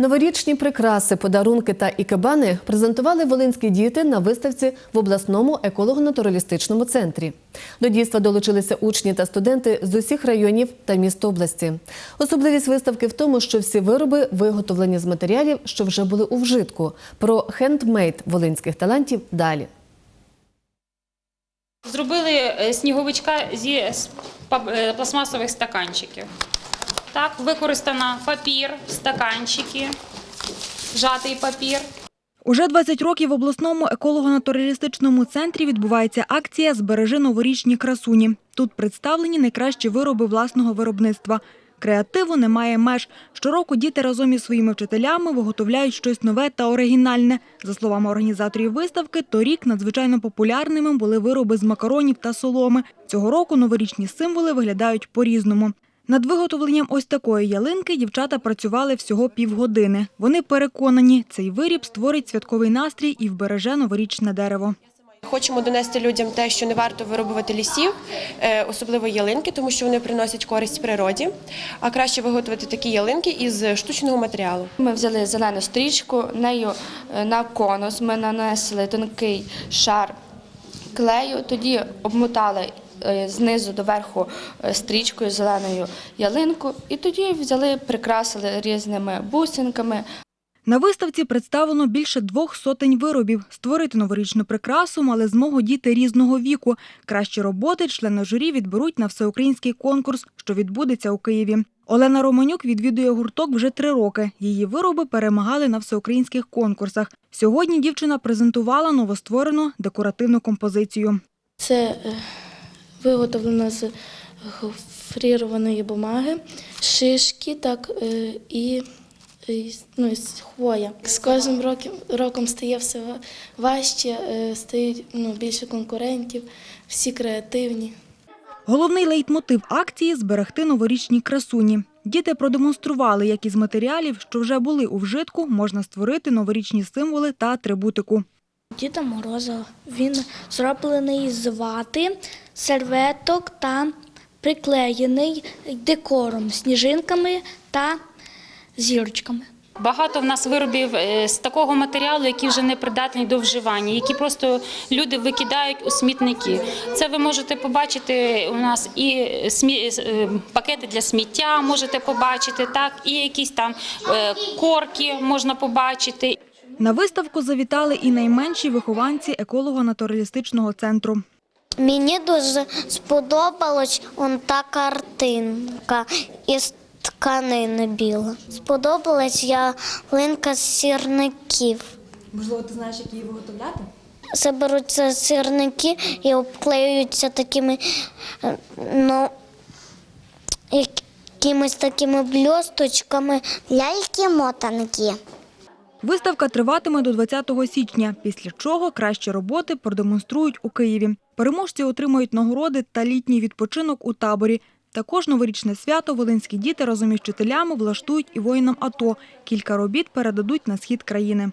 Новорічні прикраси, подарунки та ікебани презентували волинські діти на виставці в обласному еколого-натуралістичному центрі. До дійства долучилися учні та студенти з усіх районів та міст області. Особливість виставки в тому, що всі вироби виготовлені з матеріалів, що вже були у вжитку. Про хендмейд волинських талантів далі. Зробили е, сніговичка зі е, пластмасових стаканчиків. Так, використано папір, стаканчики, жатий папір. Уже 20 років в обласному еколого-натуралістичному центрі відбувається акція Збережи новорічні красуні. Тут представлені найкращі вироби власного виробництва. Креативу немає меж. Щороку діти разом із своїми вчителями виготовляють щось нове та оригінальне. За словами організаторів виставки, торік надзвичайно популярними були вироби з макаронів та соломи. Цього року новорічні символи виглядають по-різному. Над виготовленням ось такої ялинки дівчата працювали всього півгодини. Вони переконані, цей виріб створить святковий настрій і вбереже новорічне дерево. Хочемо донести людям те, що не варто вирубувати лісів, е, особливо ялинки, тому що вони приносять користь природі. А краще виготовити такі ялинки із штучного матеріалу. Ми взяли зелену стрічку, нею е, на конус ми нанесли тонкий шар клею, тоді обмотали е, знизу до верху стрічкою зеленою ялинку, і тоді взяли, прикрасили різними бусинками, На виставці представлено більше двох сотень виробів. Створити новорічну прикрасу мали змогу діти різного віку. Кращі роботи члени журі відберуть на всеукраїнський конкурс, що відбудеться у Києві. Олена Романюк відвідує гурток вже три роки. Її вироби перемагали на всеукраїнських конкурсах. Сьогодні дівчина презентувала новостворену декоративну композицію. Це е, виготовлено з гофрірованої бумаги, шишки так, е, і, і, ну, і з хвоя. З кожним роком, роком стає все важче, е, стають ну, більше конкурентів, всі креативні. Головний лейтмотив акції зберегти новорічні красуні. Діти продемонстрували, як із матеріалів, що вже були у вжитку, можна створити новорічні символи та атрибутику. Діда Мороза. Він зроблений з вати, серветок та приклеєний декором, сніжинками та зірочками. Багато в нас виробів е, з такого матеріалу, які вже не придатні до вживання, які просто люди викидають у смітники. Це ви можете побачити у нас і смі... е, пакети для сміття, можете побачити, так, і якісь там е, корки можна побачити. На виставку завітали і найменші вихованці еколого-натуралістичного центру. Мені дуже сподобалась он та картинка із тканини біла. Сподобалась ялинка з сірників. Можливо, ти знаєш, як її виготовляти? Заберуться сірники і обклеюються такими е, ну, якимись такими бльосточками. Ляльки-мотанки. Виставка триватиме до 20 січня, після чого кращі роботи продемонструють у Києві. Переможці отримають нагороди та літній відпочинок у таборі. Також новорічне свято волинські діти разом із вчителями влаштують і воїнам АТО. Кілька робіт передадуть на схід країни.